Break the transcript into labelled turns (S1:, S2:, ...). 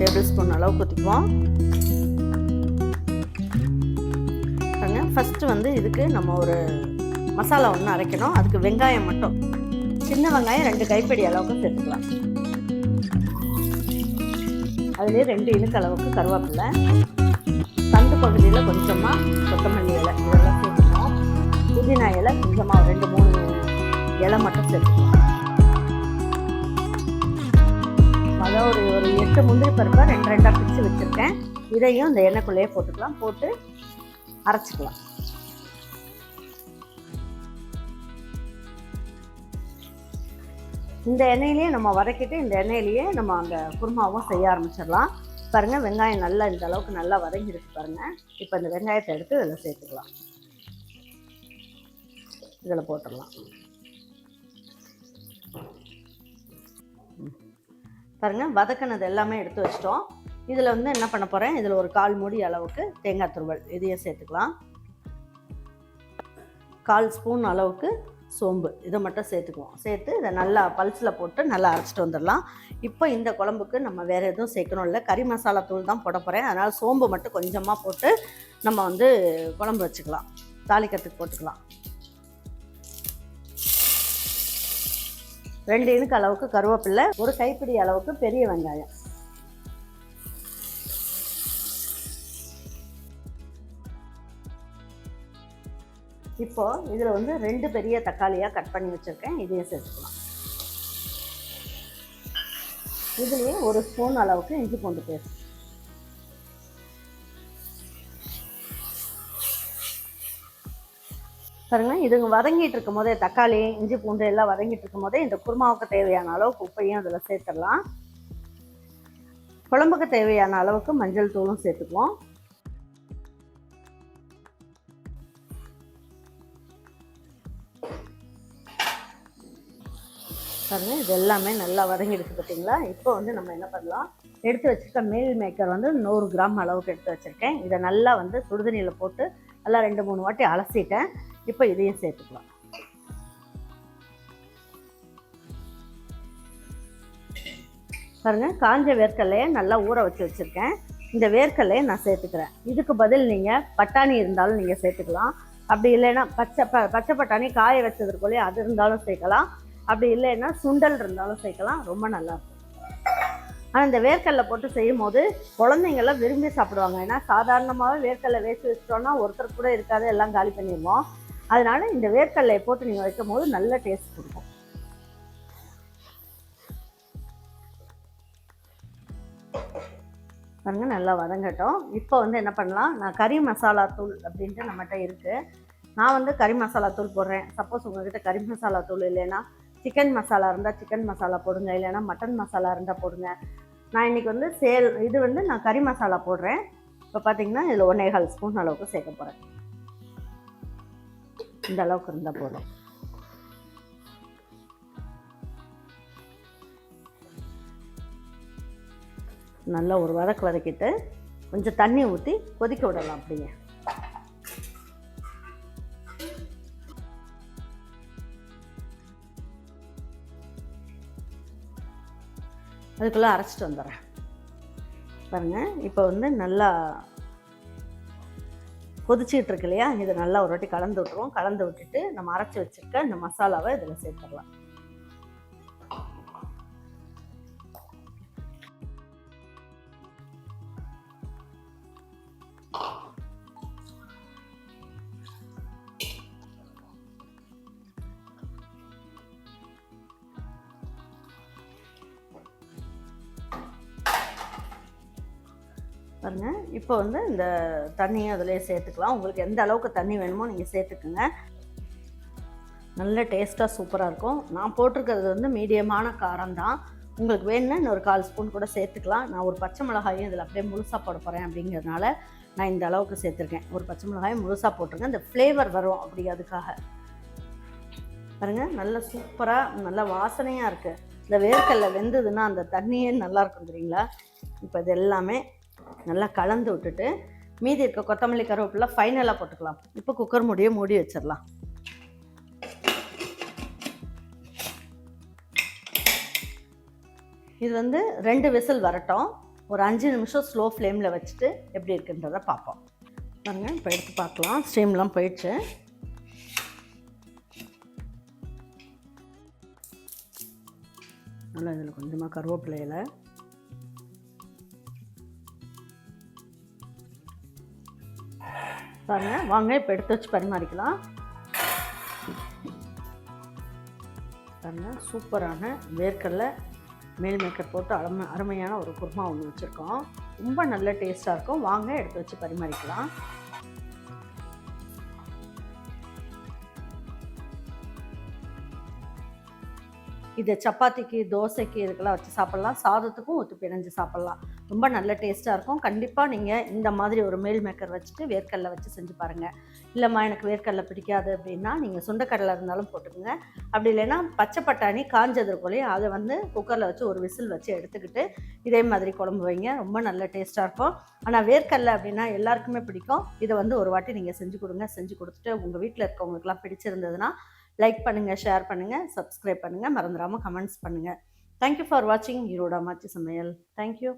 S1: Table spoon அளவு ஊற்றிக்குவோம் பாருங்க first வந்து இதுக்கு நம்ம ஒரு மசாலா ஒன்று அரைக்கணும். அதுக்கு வெங்காயம் மட்டும். சின்ன வெங்காயம் ரெண்டு கைப்பிடி அளவுக்கு சேர்த்துக்கலாம். அதுலேயே ரெண்டு இனுக்கு அளவுக்கு கருவேப்பிலை. தண்டு பகுதியில் கொஞ்சமாக கொத்தமல்லி இலை. இதெல்லாம் சேர்த்துக்கணும். புதினா இலை கொஞ்சமாக ரெண்டு மூணு இலை மட்டும் சேர்த்துக்கலாம். அதான் ஒரு ஒரு எட்டு முந்திரி பருப்பை ரெண்டு ரெண்டாக பிரித்து வச்சுருக்கேன். இதையும் இந்த எண்ணெய்க்குள்ளேயே போட்டுக்கலாம். போட்டு அரைச்சிக்கலாம். இந்த எண்ணெயிலேயே நம்ம வதக்கிட்டு இந்த எண்ணெயிலேயே நம்ம அந்த குருமாவும் செய்ய ஆரம்பிச்சிடலாம். பாருங்கள் வெங்காயம் நல்லா இந்த அளவுக்கு நல்லா வதங்கிருக்கு பாருங்கள் இப்போ இந்த வெங்காயத்தை எடுத்து இதில் சேர்த்துக்கலாம். இதில் போட்டுடலாம். பாருங்கள் வதக்கினது எல்லாமே எடுத்து வச்சிட்டோம். இதில் வந்து என்ன பண்ண போகிறேன் இதில் ஒரு கால் மூடி அளவுக்கு தேங்காய் துருவல். இதையும் சேர்த்துக்கலாம். கால் ஸ்பூன் அளவுக்கு சோம்பு. இதை மட்டும் சேர்த்துக்குவோம். சேர்த்து இதை நல்லா பல்ஸில் போட்டு நல்லா அரைச்சிட்டு வந்துடலாம். இப்போ இந்த குழம்புக்கு நம்ம வேறு எதுவும் சேர்க்கணும் இல்லை. கறி மசாலா தூள் தான் போட போகிறேன் அதனால் சோம்பு மட்டும் கொஞ்சமாக போட்டு நம்ம வந்து குழம்பு வச்சுக்கலாம். தாளிக்கிறதுக்கு போட்டுக்கலாம். ரெண்டு இனுக்கு அளவுக்கு கருவேப்பிலை ஒரு கைப்பிடி அளவுக்கு பெரிய வெங்காயம். இப்போ இதில் வந்து ரெண்டு பெரிய தக்காளியாக கட் பண்ணி வச்சுருக்கேன் இதையும் சேர்த்துக்கலாம். இதுலேயே ஒரு ஸ்பூன் அளவுக்கு இஞ்சி பூண்டு பேஸ்ட். பாருங்கள் இதுங்க வதங்கிட்டு இருக்கும் போதே தக்காளி இஞ்சி பூண்டு எல்லாம் வதங்கிட்டு இருக்கும் போதே இந்த குருமாவுக்கு தேவையான அளவுக்கு உப்பையும் அதில் சேர்த்துடலாம். குழம்புக்கு தேவையான அளவுக்கு மஞ்சள் தூளும் சேர்த்துக்குவோம். பாருங்க இது எல்லாமே நல்லா வதங்கிடுச்சு பார்த்தீங்களா இப்போ வந்து நம்ம என்ன பண்ணலாம்? எடுத்து வச்சுருக்க மீல் மேக்கர் வந்து நூறு கிராம் அளவுக்கு எடுத்து வச்சுருக்கேன். இதை நல்லா வந்து சுடுதண்ணியில் போட்டு நல்லா ரெண்டு மூணு வாட்டி அலசிட்டேன். இப்போ இதையும் சேர்த்துக்கலாம். பாருங்க காஞ்ச வேர்க்கடலையை நல்லா ஊற வச்சு வச்சுருக்கேன். இந்த வேர்க்கடலையை நான் சேர்த்துக்கிறேன். இதுக்கு பதில் நீங்கள் பட்டாணி இருந்தாலும் நீங்கள் சேர்த்துக்கலாம். அப்படி இல்லைன்னா பச்சை ப பச்சை பட்டாணி காய வச்சதுக்குள்ளேயே அது இருந்தாலும் சேர்க்கலாம். அப்படி இல்லைன்னா சுண்டல் இருந்தாலும் சேர்க்கலாம். ரொம்ப நல்லா இருக்கும். ஆனால் இந்த வேர்க்கடலை போட்டு செய்யும் போது குழந்தைங்கள்லாம் விரும்பி சாப்பிடுவாங்க. ஏன்னா சாதாரணமாகவே வேர்க்கடலை வேஸ்ட் வச்சிட்டோம்னா ஒருத்தர் கூட இருக்காது எல்லாம் காலி பண்ணிடுவோம். அதனால இந்த வேர்க்கடலையை போட்டு நீங்கள் வைக்கும் போது நல்ல டேஸ்ட் கொடுக்கும். பாருங்க நல்லா வதங்கட்டும். இப்போ வந்து என்ன பண்ணலாம்? நான் கறி மசாலா தூள் அப்படின்ட்டு நம்மகிட்ட இருக்குது நான் வந்து கறி மசாலா தூள் போடுறேன். சப்போஸ் உங்ககிட்ட கறி மசாலா தூள் இல்லைன்னா சிக்கன் மசாலா இருந்தால் சிக்கன் மசாலா போடுங்க. இல்லைன்னா மட்டன் மசாலா இருந்தால் போடுங்க. நான் இன்றைக்கி வந்து சேல் இது வந்து நான் கறி மசாலா போடுறேன். இப்போ பார்த்தீங்கன்னா இதில் ஒன்றேகால் ஸ்பூன் அளவுக்கு சேர்க்க போகிறேன் இந்த அளவுக்கு இருந்தால் போதும். நல்லா ஒரு வதக்கு வதக்கிட்டு கொஞ்சம் தண்ணி ஊற்றி கொதிக்க விடலாம் அப்படிங்க அதுக்குள்ளே அரைச்சிட்டு வந்துடுறேன். பாருங்கள் இப்போ வந்து நல்லா கொதிச்சிட்டு இருக்கு இல்லையா இதை நல்லா ஒரு வாட்டி கலந்து விட்டுருவோம். கலந்து விட்டுட்டு நம்ம அரைச்சி வச்சுருக்க இந்த மசாலாவை இதில் சேர்த்துடலாம். பாருங்க. இப்போ வந்து இந்த தண்ணியை அதிலே சேர்த்துக்கலாம். உங்களுக்கு எந்த அளவுக்கு தண்ணி வேணுமோ நீங்கள் சேர்த்துக்குங்க. நல்ல டேஸ்ட்டாக சூப்பராக இருக்கும். நான் போட்டிருக்கிறது வந்து மீடியமான காரம் தான். உங்களுக்கு வேணும்னா இன்னொரு கால் ஸ்பூன் கூட சேர்த்துக்கலாம். நான் ஒரு பச்சை மிளகாயும் இதில் அப்படியே முழுசாக போட போகிறேன் அப்படிங்கிறதுனால நான் இந்த அளவுக்கு சேர்த்துருக்கேன். ஒரு பச்சை மிளகாயும் முழுசாக போட்டிருக்கேன். இந்த ஃப்ளேவர் வரும் அப்படி அதுக்காக. பாருங்க நல்ல சூப்பராக நல்ல வாசனையாக இருக்குது இந்த வேர்க்கல்ல வெந்ததுன்னா அந்த தண்ணியே நல்லா இருக்கும் தெரியுங்களா? இப்போ இது எல்லாமே நல்லா கலந்து விட்டுட்டு மீதி இருக்க கொத்தமல்லி கருவேப்பிலை ஃபைனலாக போட்டுக்கலாம். இப்போ குக்கர் மூடியை மூடி வச்சிடலாம். இது வந்து ரெண்டு விசில் வரட்டும். ஒரு அஞ்சு நிமிஷம் ஸ்லோ ஃப்ளேமில் வச்சுட்டு எப்படி இருக்குன்றதை பார்ப்போம். பாருங்க இப்போ எடுத்து பார்க்கலாம். ஸ்டீம்லாம் போயிடுச்சு. நல்லா இதில் கொஞ்சமாக கருவேப்பிலையில் பாருங்க. வாங்க இப்போ எடுத்து வச்சு பரிமாறிக்கலாம். பாருங்க சூப்பரான வேர்க்கடலை மேல் மேக்கர் போட்டு அருமை அருமையான ஒரு குருமா ஒன்று வச்சுருக்கோம். ரொம்ப நல்ல டேஸ்ட்டாக இருக்கும். வாங்க எடுத்து வச்சு பரிமாறிக்கலாம். இதை சப்பாத்திக்கு தோசைக்கு இதுக்கெல்லாம் வச்சு சாப்பிட்லாம். சாதத்துக்கும் ஒத்து பிணைஞ்சு சாப்பிட்லாம். ரொம்ப நல்ல டேஸ்ட்டாக இருக்கும். கண்டிப்பாக நீங்கள் இந்த மாதிரி ஒரு மேல் மேக்கர் வச்சுட்டு வேர்க்கடலை வச்சு செஞ்சு பாருங்கள் இல்லைம்மா எனக்கு வேர்க்கடலை பிடிக்காது அப்படின்னா நீங்கள் சுண்டைக்கடலை இருந்தாலும் போட்டுக்கோங்க. அப்படி இல்லைன்னா பச்சை பட்டாணி காஞ்சது இருக்கோலையே அதை வந்து குக்கரில் வச்சு ஒரு விசில் வச்சு எடுத்துக்கிட்டு இதே மாதிரி குழம்பு வைங்க. ரொம்ப நல்ல டேஸ்ட்டாக இருக்கும். ஆனால் வேர்க்கடலை அப்படின்னா எல்லாருக்குமே பிடிக்கும். இதை வந்து ஒரு வாட்டி நீங்கள் செஞ்சு கொடுங்க. செஞ்சு கொடுத்துட்டு உங்கள் வீட்டில் இருக்கவங்களுக்குலாம் பிடிச்சிருந்ததுன்னா லைக் பண்ணுங்கள் ஷேர் பண்ணுங்கள் சப்ஸ்கிரைப் பண்ணுங்கள் மறந்துடாமல் கமெண்ட்ஸ் பண்ணுங்கள் தேங்க்யூ ஃபார் வாட்சிங் ஈரோடா மாச்சி சமையல். தேங்க்யூ